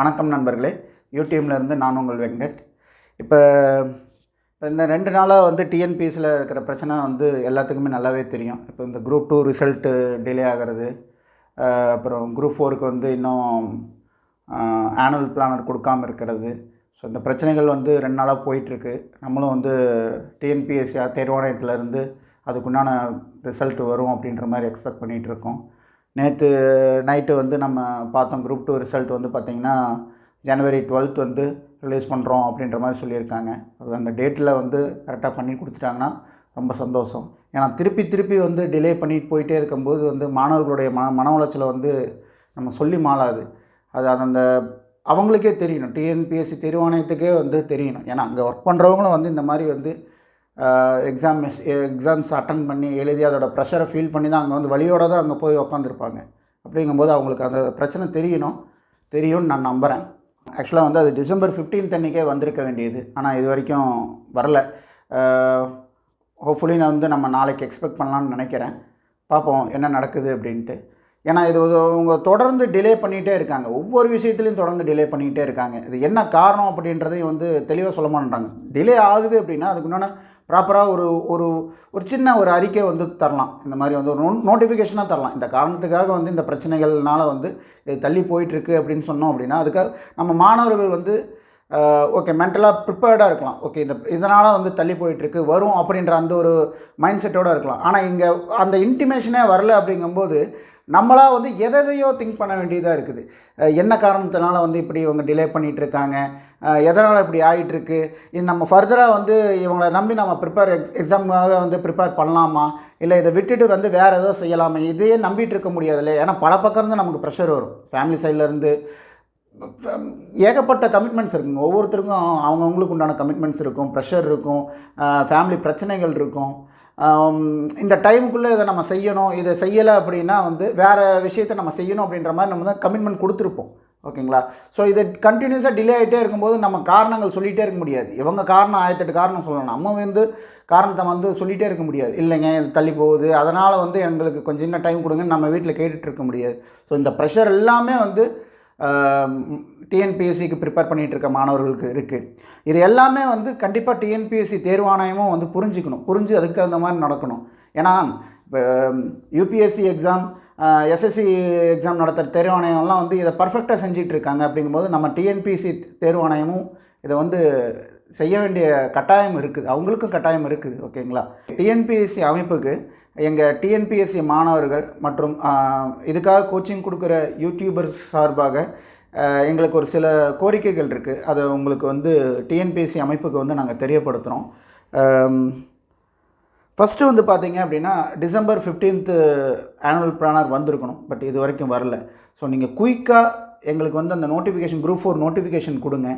வணக்கம் நண்பர்களே. யூடியூப்லேருந்து நான் உங்கள் வெங்கட். இப்போ இந்த ரெண்டு நாளாக வந்து டிஎன்பிஎஸ்சியில் இருக்கிற பிரச்சனை வந்து எல்லாத்துக்குமே நல்லாவே தெரியும். இப்போ இந்த குரூப் டூ ரிசல்ட்டு டிலே ஆகிறது. அப்புறம் குரூப் ஃபோருக்கு வந்து இன்னும் ஆனுவல் பிளானர் கொடுக்காம இருக்கிறது. ஸோ இந்த பிரச்சனைகள் வந்து ரெண்டு நாளாக போயிட்டுருக்கு. நம்மளும் வந்து டிஎன்பிஎஸ்சி தேர்வாணையத்திலேருந்து அதுக்குண்டான ரிசல்ட் வரும் அப்படின்ற மாதிரி எக்ஸ்பெக்ட் பண்ணிகிட்டு இருக்கோம் நேற்று நைட்டு வந்து நம்ம பார்த்தோம் குரூப் டூ ரிசல்ட் வந்து பார்த்திங்கன்னா ஜனவரி டுவெல்த் வந்து ரிலீஸ் பண்ணுறோம் அப்படின்ற மாதிரி சொல்லியிருக்காங்க. அது அந்த டேட்டில் வந்து கரெக்டாக பண்ணி கொடுத்துட்டாங்கன்னா ரொம்ப சந்தோஷம். ஏன்னா திருப்பி திருப்பி வந்து டிலே பண்ணிட்டு போயிட்டே இருக்கும்போது வந்து மாணவர்களுடைய மன மன உளைச்சலை வந்து நம்ம சொல்லி மாளாது. அது அது அந்த அவங்களுக்கே தெரியணும். டிஎன்பிஎஸ்சி தேர்வாணையத்துக்கே வந்து தெரியணும். ஏன்னா அங்கே ஒர்க் பண்ணுறவங்களும் வந்து இந்த மாதிரி வந்து எக்ஸாம் எக்ஸாம்ஸ் அட்டன் பண்ணி எழுதி அதோட ப்ரெஷரை ஃபீல் பண்ணி தான் அங்கே வந்து வழியோட தான் அங்கே போய் உக்காந்துருப்பாங்க. அப்படிங்கும்போது அவங்களுக்கு அந்த பிரச்சனை தெரியணும். தெரியும்னு நான் நம்புகிறேன் ஆக்சுவலாக வந்து அது டிசம்பர் 15th அன்றைக்கே வந்திருக்க வேண்டியது. ஆனால் இது வரைக்கும் வரல. ஹோப்ஃபுல்லி நான் வந்து நம்ம நாளைக்கு எக்ஸ்பெக்ட் பண்ணலான்னு நினைக்கிறேன். பார்ப்போம் என்ன நடக்குது அப்படின்ட்டு. ஏன்னா இது அவங்க தொடர்ந்து டிலே பண்ணிகிட்டே இருக்காங்க. ஒவ்வொரு விஷயத்துலையும் தொடர்ந்து டிலே பண்ணிகிட்டே இருக்காங்க. இது என்ன காரணம் அப்படின்றதையும் வந்து தெளிவாக சொல்ல மாட்டேறாங்க டிலே ஆகுது அப்படின்னா அதுக்கு உண்டான ப்ராப்பராக ஒரு ஒரு ஒரு சின்ன ஒரு அறிக்கை வந்து தரலாம். இந்த மாதிரி வந்து ஒரு நோட்டிஃபிகேஷனாக தரலாம். இந்த காரணத்துக்காக வந்து இந்த பிரச்சனைகள்னால வந்து இது தள்ளி போயிட்டுருக்கு அப்படின்னு சொன்னோம் அப்படின்னா அதுக்காக நம்ம மாணவர்கள் வந்து ஓகே மென்டலாக ப்ரிப்பேர்டாக இருக்கலாம். ஓகே இந்த இதனால் வந்து தள்ளி போயிட்டுருக்கு வரும் அப்படின்ற அந்த ஒரு மைண்ட் செட்டோடு இருக்கலாம். ஆனால் இங்கே அந்த இன்டிமேஷனே வரல அப்படிங்கும்போது நம்மளாக வந்து எதையோ திங்க் பண்ண வேண்டியதாக இருக்குது. என்ன காரணத்தினால வந்து இப்படி இவங்க டிலே பண்ணிகிட்ருக்காங்க எதனால் இப்படி ஆகிட்டுருக்கு இது நம்ம ஃபர்தராக வந்து இவங்களை நம்பி நம்ம ப்ரிப்பேர் எக்ஸ் எக்ஸாமுக்காக வந்து ப்ரிப்பேர் பண்ணலாமா? இல்லை இதை விட்டுட்டு வந்து வேறு ஏதோ செய்யலாமா? இதையே நம்பிட்டு இருக்க முடியாதுல்ல? ஏன்னா பல பக்கம் இருந்து நமக்கு ப்ரெஷர் வரும். ஃபேமிலி சைட்லேருந்து ஏகப்பட்ட கமிட்மெண்ட்ஸ் இருக்குங்க. ஒவ்வொருத்தருக்கும் அவங்கவுங்களுக்கு உண்டான கமிட்மெண்ட்ஸ் இருக்கும். ப்ரெஷர் இருக்கும். ஃபேமிலி பிரச்சனைகள் இருக்கும். இந்த டைமுக்குள்ளே இதை நம்ம செய்யணும். இதை செய்யலை அப்படின்னா வந்து வேறு விஷயத்தை நம்ம செய்யணும் அப்படின்ற மாதிரி நம்ம தான் கமிட்மெண்ட் கொடுத்துருப்போம். ஓகேங்களா? ஸோ இது கண்டினியூஸாக டிலே ஆகிட்டே இருக்கும்போது நம்ம காரணங்கள் சொல்லிகிட்டே இருக்க முடியாது. இவங்க காரணம் ஆயிரத்தெட்டு காரணம் சொல்லணும். நம்ம வந்து காரணத்தை வந்து சொல்லிகிட்டே இருக்க முடியாது. இல்லைங்க இது தள்ளி போகுது. அதனால் வந்து எங்களுக்கு கொஞ்சம் இன்னும் டைம் கொடுங்கன்னு நம்ம வீட்டில் கேட்டுட்டு இருக்க முடியாது. ஸோ இந்த ப்ரெஷர் எல்லாமே வந்து டிஎன்பிஎஸ்சிக்கு ப்ரிப்பேர் பண்ணிகிட்டு இருக்க மாணவர்களுக்கு இருக்குது இது எல்லாமே வந்து கண்டிப்பாக டிஎன்பிஎஸ்சி தேர்வாணையமும் வந்து புரிஞ்சுக்கணும். புரிஞ்சு அதுக்கு தகுந்த மாதிரி நடக்கணும். ஏன்னா இப்போ யூபிஎஸ்சி எக்ஸாம் எஸ்எஸ்சி எக்ஸாம் நடத்துகிற தேர்வாணையம்லாம் வந்து இதை பர்ஃபெக்டாக செஞ்சிட்டு இருக்காங்க அப்படிங்கும்போது நம்ம டிஎன்பிஎஸ்சி தேர்வாணையமும் இதை வந்து செய்ய வேண்டிய கட்டாயம் இருக்குது. அவங்களுக்கும் கட்டாயம் இருக்குது ஓகேங்களா டிஎன்பிஎஸ்சி அமைப்புக்கு எங்கள் டிஎன்பிஎஸ்சி மாணவர்கள் மற்றும் இதுக்காக கோச்சிங் கொடுக்குற யூடியூபர்ஸ் சார்பாக எங்களுக்கு ஒரு சில கோரிக்கைகள் இருக்குது அதை உங்களுக்கு வந்து டிஎன்பிஎஸ்சி அமைப்புக்கு வந்து நாங்கள் தெரியப்படுத்துகிறோம் ஃபஸ்ட்டு வந்து பார்த்தீங்க அப்படின்னா டிசம்பர் 15th ஆனுவல் பிளானர் வந்திருக்கணும் பட் இது வரைக்கும் வரல. ஸோ நீங்கள் குயிக்காக எங்களுக்கு வந்து அந்த நோட்டிஃபிகேஷன் குரூப் ஃபோர் நோட்டிஃபிகேஷன் கொடுங்க.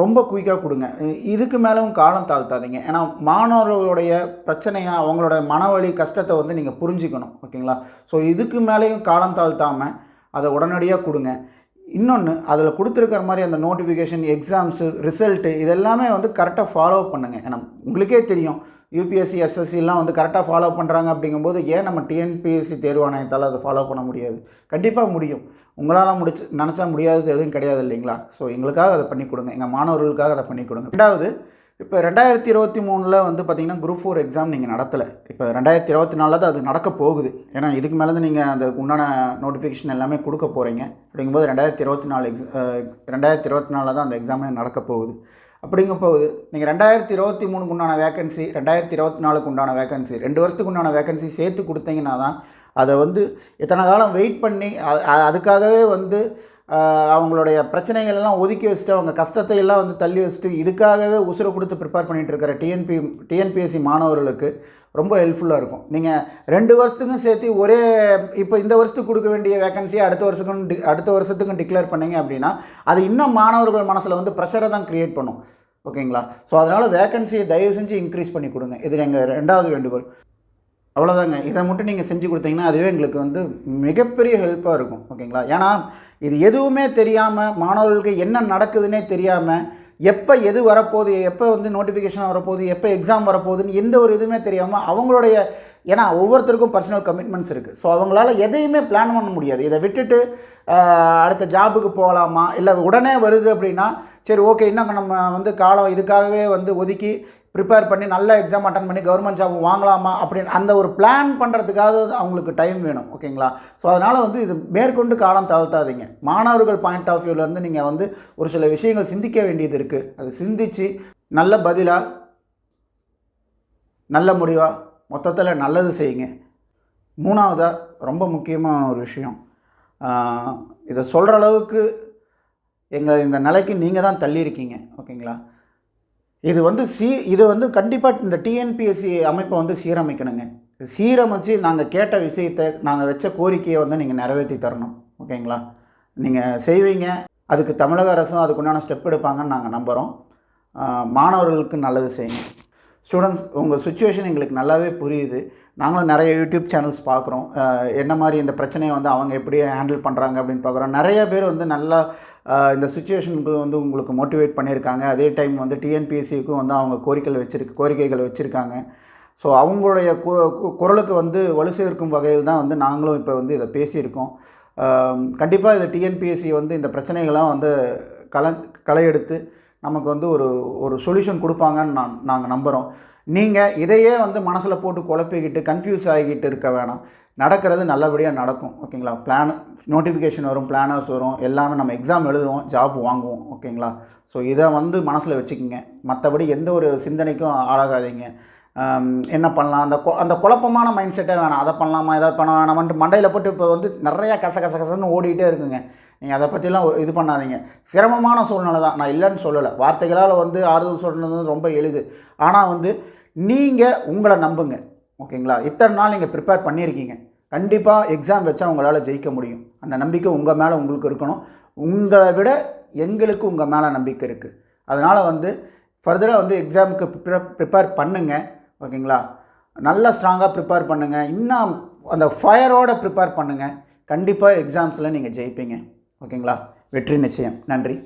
ரொம்ப குயிக்காக கொடுங்க. இதுக்கு மேலும் காலம் தாழ்த்தாதீங்க. ஏன்னா மாணவர்களுடைய பிரச்சனையை அவங்களோட மனவழி கஷ்டத்தை வந்து நீங்கள் புரிஞ்சுக்கணும். ஓகேங்களா? ஸோ இதுக்கு மேலேயும் காலம் தாழ்த்தாமல் அதை உடனடியாக கொடுங்க. இன்னொன்று அதில் கொடுத்துருக்கிற மாதிரி அந்த நோட்டிஃபிகேஷன் எக்ஸாம்ஸு ரிசல்ட்டு இதெல்லாமே வந்து கரெக்டாக ஃபாலோ பண்ணுங்கள் ஏன்னா உங்களுக்கே தெரியும். யூபிஎஸ்சி எஸ்எஸ்சிலாம் வந்து கரெக்டாக ஃபாலோ பண்ணுறாங்க அப்படிங்கும்போது ஏன் நம்ம டிஎன்பிஎஸ்சி தேர்வாணையத்தால் அதை ஃபாலோ பண்ண முடியாது? கண்டிப்பாக முடியும். உங்களால் முடிச்சு நினச்சா முடியாதது எதுவும் கிடையாது இல்லைங்களா? ஸோ எங்களுக்காக அதை பண்ணி கொடுங்க. எங்கள் மாணவர்களுக்காக அதை பண்ணி கொடுங்க. ரெண்டாவது இப்போ ரெண்டாயிரத்தி இருபத்தி மூணில் வந்து பார்த்தீங்கன்னா குரூப் ஃபோர் எக்ஸாம் நீங்கள் நடத்தலை. இப்போ ரெண்டாயிரத்தி இருபத்தி நாலில் தான் அது நடக்க போகுது. ஏன்னா இதுக்கு மேலேருந்து நீங்கள் அந்த உண்டான நோட்டிஃபிகேஷன் எல்லாமே கொடுக்க போகிறீங்க அப்படிங்கும்போது ரெண்டாயிரத்தி இருபத்தி நாலு எக்ஸ் ரெண்டாயிரத்தி இருபத்தி நாலில் தான் அந்த எக்ஸாமே நடக்க போகுது. அப்படிங்க போகுது. நீங்கள் ரெண்டாயிரத்தி இருபத்தி மூணுக்கு உண்டான வேகன்சி ரெண்டாயிரத்தி இருபத்தி நாலுக்கு உண்டான வேகன்சி ரெண்டு வருஷத்துக்கு உண்டான வேகன்சி சேர்த்து கொடுத்தீங்கன்னா தான் அதை வந்து இத்தனை காலம் வெயிட் பண்ணி அதுக்காகவே வந்து அவங்களுடைய பிரச்சனைகள் எல்லாம் ஒதுக்கி வச்சுட்டு அவங்க கஷ்டத்தை எல்லாம் வந்து தள்ளி வச்சுட்டு இதுக்காகவே உசுரை கொடுத்து ப்ரிப்பேர் பண்ணிகிட்டு இருக்கிற டிஎன்பி டிஎன்பிஎஸ்சி மாணவர்களுக்கு ரொம்ப ஹெல்ப்ஃபுல்லாக இருக்கும். நீங்கள் ரெண்டு வருஷத்துக்கும் சேர்த்து ஒரே இப்போ இந்த வருஷத்துக்கு கொடுக்க வேண்டிய வேகன்சியை அடுத்த வருஷத்துக்கும் டி அடுத்த வருஷத்துக்கும் டிக்ளேர் பண்ணீங்க அப்படின்னா அது இன்னும் மாணவர்கள் மனசில் வந்து ப்ரெஷரை தான் க்ரியேட் பண்ணும். ஓகேங்களா? ஸோ அதனால் வேகன்சியை தயவு செஞ்சு இன்க்ரீஸ் பண்ணி கொடுங்க. இது எங்கள் ரெண்டாவது வேண்டுகோள். அவ்வளோதாங்க இதை மட்டும் நீங்கள் செஞ்சு கொடுத்தீங்கன்னா அதுவே எங்களுக்கு வந்து மிகப்பெரிய ஹெல்ப்பாக இருக்கும். ஓகேங்களா? ஏன்னா இது எதுவுமே தெரியாமல் மாணவர்களுக்கு என்ன நடக்குதுன்னே தெரியாமல் எப்போ எது வரப்போகுது எப்போ வந்து நோட்டிஃபிகேஷன் வரப்போகுது எப்போ எக்ஸாம் வரப்போகுதுன்னு எந்த ஒரு இதுவுமே தெரியாமல் அவங்களுடைய ஏன்னா ஒவ்வொருத்தருக்கும் பர்சனல் கமிட்மெண்ட்ஸ் இருக்குது ஸோ அவங்களால எதையுமே பிளான் பண்ண முடியாது. இதை விட்டுட்டு அடுத்த ஜாபுக்கு போகலாமா? இல்லை உடனே வருது அப்படின்னா சரி ஓகே இன்னும் நம்ம வந்து காலம் இதுக்காகவே வந்து ஒதுக்கி ப்ரிப்பேர் பண்ணி நல்ல எக்ஸாம் அட்டன் பண்ணி கவர்மெண்ட் ஜாப் வாங்கலாமா அப்படின்னு அந்த ஒரு பிளான் பண்ணுறதுக்காக அவங்களுக்கு டைம் வேணும் ஓகேங்களா ஸோ அதனால் வந்து இது மேற்கொண்டு காலம் தாழ்த்தாதீங்க. மாணவர்கள் பாயிண்ட் ஆஃப் வியூவிலேருந்து நீங்கள் வந்து ஒரு சில விஷயங்கள் சிந்திக்க வேண்டியது இருக்குது அது சிந்தித்து நல்ல பதிலாக நல்ல முடிவாக மொத்தத்தில் நல்லது செய்யுங்க. மூணாவதாக ரொம்ப முக்கியமான ஒரு விஷயம். இதை சொல்கிற அளவுக்கு எங்கள் இந்த நிலைக்கு நீங்கள் தான் தள்ளியிருக்கீங்க ஓகேங்களா இது வந்து சீ இது வந்து கண்டிப்பாக இந்த டிஎன்பிஎஸ்சி அமைப்பை வந்து சீரமைக்கணுங்க. சீரமைச்சு நாங்கள் கேட்ட விஷயத்தை நாங்கள் வச்ச கோரிக்கையை வந்து நீங்கள் நிறைவேற்றி தரணும். ஓகேங்களா? நீங்கள் செய்வீங்க. அதுக்கு தமிழக அரசும் அதுக்குண்டான ஸ்டெப் எடுப்பாங்கன்னு நாங்கள் நம்புகிறோம் மாணவர்களுக்கு நல்லது செய்யுங்க. ஸ்டூடெண்ட்ஸ் உங்கள் சுச்சுவேஷன் எங்களுக்கு நல்லாவே புரியுது. நாங்களும் நிறைய யூடியூப் சேனல்ஸ் பார்க்குறோம். என்ன மாதிரி இந்த பிரச்சனையை வந்து அவங்க எப்படி ஹேண்டில் பண்ணுறாங்க அப்படின்னு பார்க்குறோம். நிறைய பேர் வந்து நல்லா இந்த சுச்சுவேஷனுக்கு வந்து உங்களுக்கு மோட்டிவேட் பண்ணியிருக்காங்க. அதே டைம் வந்து டிஎன்பிஎஸ்சிக்கும் வந்து அவங்க கோரிக்கைகள் வச்சிருக்கு கோரிக்கைகள் வச்சுருக்காங்க. ஸோ அவங்களுடைய கு- கு- குரலுக்கு வந்து வலு சேர்க்கும் வகையில் தான் வந்து நாங்களும் இப்போ வந்து இதை பேசியிருக்கோம். கண்டிப்பாக இது டிஎன்பிஎஸ்சி வந்து இந்த பிரச்சனைகள்லாம் வந்து களை களையெடுத்து நமக்கு வந்து ஒரு ஒரு சொல்யூஷன் கொடுப்பாங்கன்னு நான் நாங்கள் நம்புகிறோம் நீங்கள் இதையே வந்து மனசில் போட்டு குழப்பிக்கிட்டு கன்ஃபியூஸ் ஆகிக்கிட்டு இருக்க வேணாம். நடக்கிறது நல்லபடியாக நடக்கும் ஓகேங்களா பிளான் நோட்டிஃபிகேஷன் வரும் பிளானர்ஸ் வரும் எல்லாமே நம்ம எக்ஸாம் எழுதுவோம் ஜாப் வாங்குவோம் ஓகேங்களா ஸோ இதை வந்து மனசில் வச்சுக்கோங்க. மற்றபடி எந்த ஒரு சிந்தனைக்கும் ஆளாகாதீங்க. என்ன பண்ணலாம்? அந்த கொ- அந்த குழப்பமான மைண்ட் செட்டே வேணாம். அதை பண்ணலாமா? இதை பண்ண வேணாமான்ட்டு மண்டையில் போட்டு இப்போ வந்து நிறையா கச கச கசன்னு ஓடிக்கிட்டே இருக்குங்க. நீங்கள் அதை பற்றிலாம் இது பண்ணாதீங்க. சிரமமான சூழ்நிலை தான். நான் இல்லைன்னு சொல்லலை. வார்த்தைகளால் வந்து ஆறுதல் சொல்கிறது ரொம்ப எளிது. ஆனால் வந்து நீங்கள் உங்களை நம்புங்க. ஓகேங்களா? இத்தனை நாள் நீங்கள் ப்ரிப்பேர் பண்ணியிருக்கீங்க. கண்டிப்பாக எக்ஸாம் வச்சா உங்களால் ஜெயிக்க முடியும். அந்த நம்பிக்கை உங்கள் மேலே உங்களுக்கு இருக்கணும். உங்களை விட எங்களுக்கு உங்கள் மேலே நம்பிக்கை இருக்குது அதனால் வந்து ஃபர்தராக வந்து எக்ஸாமுக்கு ப்ரிப்பேர் ப்ரிப்பேர் பண்ணுங்கள் ஓகேங்களா? நல்லா ஸ்ட்ராங்காக ப்ரிப்பேர் பண்ணுங்கள் இன்னும் அந்த ஃபயரோட ப்ரிப்பேர் பண்ணுங்கள் கண்டிப்பாக எக்ஸாம்ஸில் நீங்கள் ஜெயிப்பீங்க. ஓகேங்களா? வெற்றி நிச்சயம். நன்றி.